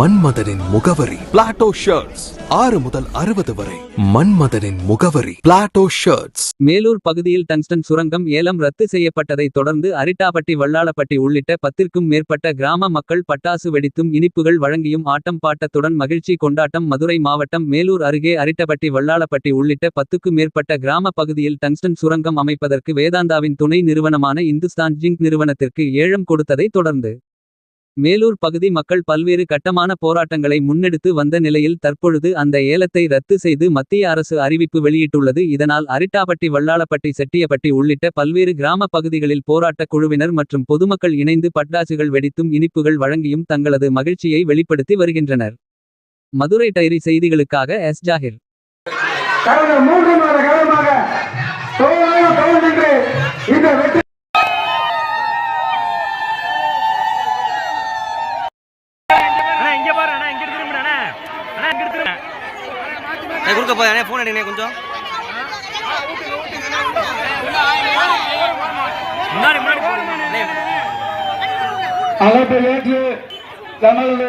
மன்மதனின் முகவரி. Plato shirts ஆறு முதல் அறுபது வரை. மன்மதனின் முகவரி. பிளாட்டோ ஷர்ட்ஸ் மேலூர் பகுதியில் டங்ஸ்டன் சுரங்கம் ஏலம் ரத்து செய்யப்பட்டதை தொடர்ந்து அரிட்டாபட்டி வல்லாளப்பட்டி உள்ளிட்ட பத்திற்கும் மேற்பட்ட கிராம மக்கள் பட்டாசு வெடித்தும் இனிப்புகள் வழங்கியும் ஆட்டம் பாட்டத்துடன் மகிழ்ச்சி கொண்டாட்டம் மதுரை மாவட்டம் மேலூர் அருகே அரிட்டபட்டி வல்லாளப்பட்டி உள்ளிட்ட பத்துக்கும் மேற்பட்ட கிராம பகுதியில் டங்ஸ்டன் சுரங்கம் அமைப்பதற்கு வேதாந்தாவின் துணை நிறுவனமான இந்துஸ்தான் ஜிங்க் நிறுவனத்திற்கு ஏலம் கொடுத்ததை தொடர்ந்து. மேலூர் பகுதி மக்கள் பல்வேறு கட்டமான போராட்டங்களை முன்னெடுத்து வந்த நிலையில் தற்பொழுது அந்த ஏலத்தை ரத்து செய்து மத்திய அரசு அறிவிப்பு வெளியிட்டுள்ளது. இதனால் அரிட்டாபட்டி வல்லாளப்பட்டி செட்டியப்பட்டி உள்ளிட்ட பல்வேறு கிராம பகுதிகளில் போராட்டக் குழுவினர் மற்றும் பொதுமக்கள் இணைந்து பட்டாசுகள் வெடித்தும் இனிப்புகள் வழங்கியும் தங்களது மகிழ்ச்சியை வெளிப்படுத்தி வருகின்றனர். மதுரை டைரி செய்திகளுக்காக எஸ். ஜாகிர். கொடுக்க போய் ஃபோன் அடிங்க கொஞ்சம். முன்னாடி முன்னாடி போடுங்க. அண்ணே, அழைப்பை ஏற்று தனது